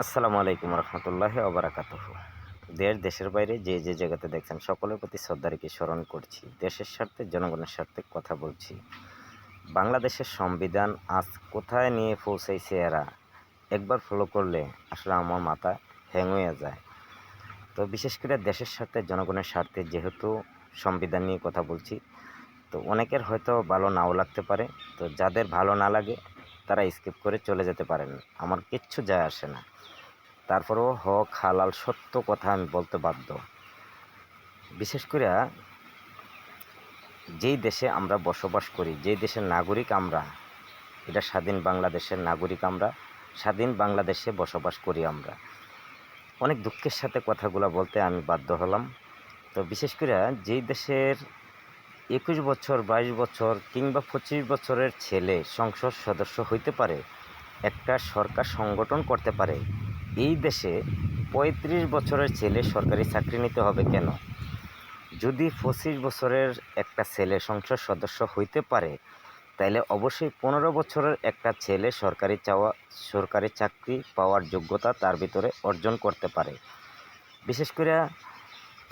আসসালামু আলাইকুম রহমতুল্লাহ ওবরাকাত দেশ, দেশের বাইরে যে যে জায়গাতে দেখছেন সকলের প্রতি শ্রদ্ধা রেখে স্মরণ করছি, দেশের স্বার্থে, জনগণের স্বার্থে কথা বলছি। বাংলাদেশের সংবিধান আজ কোথায় নিয়ে পৌঁছাইছে এরা? একবার ফলো করলে আসলে আমার মাথা হ্যাং হয়ে যায়। তো বিশেষ করে দেশের স্বার্থে, জনগণের স্বার্থে যেহেতু সংবিধান নিয়ে কথা বলছি, তো অনেকের হয়তো ভালো নাও লাগতে পারে। তো যাদের ভালো না লাগে, তারা স্কিপ করে চলে যেতে পারেন। আমার কিচ্ছু যায় আসে না। তারপরেও হক হালাল সত্য কথা আমি বলতে বাধ্য। বিশেষ করে যেই দেশে আমরা বসবাস করি, যেই দেশের নাগরিক আমরা, এটা স্বাধীন বাংলাদেশের নাগরিক আমরা, স্বাধীন বাংলাদেশে বসবাস করি আমরা। অনেক দুঃখের সাথে কথাগুলো বলতে আমি বাধ্য হলাম। তো বিশেষ করে যেই দেশের একুশ বছর, বাইশ বছর কিংবা পঁচিশ বছরের ছেলে, সংসদ সদস্য হইতে পারে, একটা সরকার সংগঠন করতে পারে এই দেশে পঁয়ত্রিশ বছরের ছেলে সরকারি চাকরি নিতে হবে কেন? যদি পঁচিশ বছরের একটা ছেলে সংসদ সদস্য হইতে পারে, তাইলে অবশ্যই পনেরো বছরের একটা ছেলে সরকারি চাওয়া, সরকারি চাকরি পাওয়ার যোগ্যতা তার ভিতরে অর্জন করতে পারে। বিশেষ করে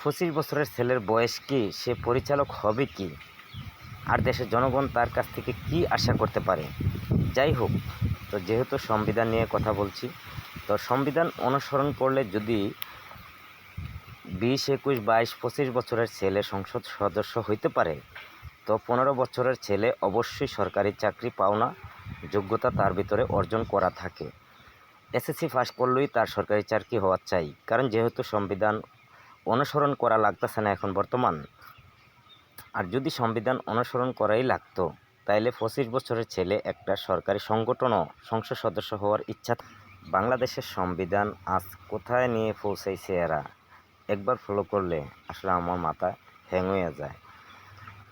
পঁচিশ বছরের ছেলের বয়স কি, সে পরিচালক হবে কি? আর দেশের জনগণ তার কাছ থেকে কি আশা করতে পারে? যাই হোক, তো যেহেতু সংবিধান নিয়ে কথা বলছি তো সংবিধান অনুসরণ করলে যদি বিশ, একুশ, বাইশ, পঁচিশ বছরের ছেলে সংসদ সদস্য হইতে পারে, তো পনেরো বছরের ছেলে অবশ্যই সরকারি চাকরি পাওনা যোগ্যতা তার ভিতরে অর্জন করা থাকে। এসএসসি পাস করলেই তার সরকারি চাকরি হওয়া চাই, কারণ যেহেতু সংবিধান অনুসরণ করা লাগতেছে না এখন বর্তমান। আর যদি সংবিধান অনুসরণ করাই লাগতো, তাইলে পঁচিশ বছরের ছেলে একটা সরকারি সংগঠনও সংসদ সদস্য হওয়ার ইচ্ছা বাংলাদেশের সংবিধান আজ কোথায় নিয়ে পৌঁছাইছে এরা? একবার ফলো করলে আসলে আমার মাথা হ্যাং হয়ে যায়।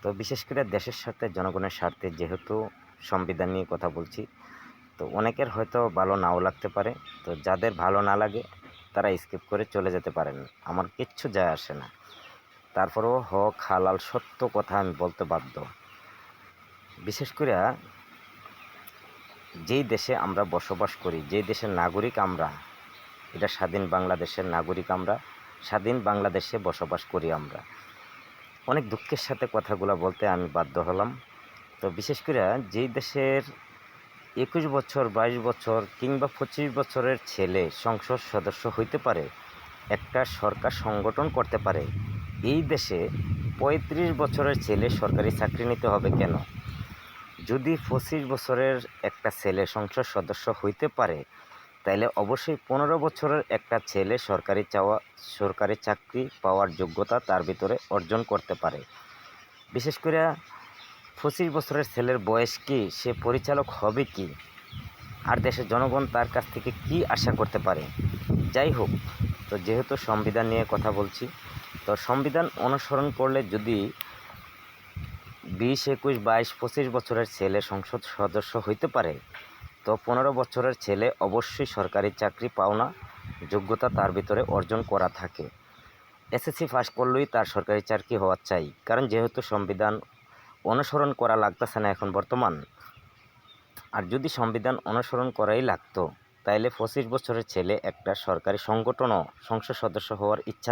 তো বিশেষ করে দেশের স্বার্থে জনগণের স্বার্থে যেহেতু সংবিধান নিয়ে কথা বলছি, তো অনেকের হয়তো ভালো নাও লাগতে পারে। তো যাদের ভালো না লাগে, তারা স্কিপ করে চলে যেতে পারেন। আমার কিচ্ছু যায় আসে না। তারপরেও হক, হালাল সত্য কথা আমি বলতে বাধ্য। বিশেষ করে যেই দেশে আমরা বসবাস করি, যেই দেশের নাগরিক আমরা, এটা স্বাধীন বাংলাদেশের নাগরিক আমরা, স্বাধীন বাংলাদেশে বসবাস করি আমরা। অনেক দুঃখের সাথে কথাগুলো বলতে আমি বাধ্য হলাম। তো বিশেষ করে যেই দেশের একুশ বছর, বাইশ বছর কিংবা পঁচিশ বছরের ছেলে, সংসদ সদস্য হইতে পারে, একটা সরকার সংগঠন করতে পারে, এই দেশে পঁয়ত্রিশ বছরের ছেলে সরকারি চাকরি নিতে হবে কেন? যদি পঁচিশ বছরের একটা ছেলে সংসদ সদস্য হইতে পারে, তাইলে অবশ্যই পনেরো বছরের একটা ছেলে সরকারি চাওয়া, সরকারি চাকরি পাওয়ার যোগ্যতা তার ভিতরে অর্জন করতে পারে। বিশেষ করে পঁচিশ বছরের ছেলের বয়স কি, সে পরিচালক হবে কি? আর দেশের জনগণ তার কাছ থেকে কি আশা করতে পারে? যাই হোক, তো যেহেতু সংবিধান নিয়ে কথা বলছি, তো সংবিধান অনুসরণ করলে যদি বিশ, একুশ, বাইশ, পঁচিশ বছরের ছেলে সংসদ সদস্য হইতে পারে। তো পনেরো বছরের ছেলে অবশ্যই সরকারি চাকরি পাওনা, যোগ্যতা তার ভিতরে অর্জন করা থাকে। এসএসসি পাস করলেই তার সরকারি চাকরি হওয়া চাই, কারণ যেহেতু সংবিধান অনুসরণ করা লাগতেছে না এখন বর্তমান। আর যদি সংবিধান অনুসরণ করাই লাগতো, তাইলে পঁচিশ বছরের ছেলে একটা সরকারি সংগঠনও সংসদ সদস্য হওয়ার ইচ্ছা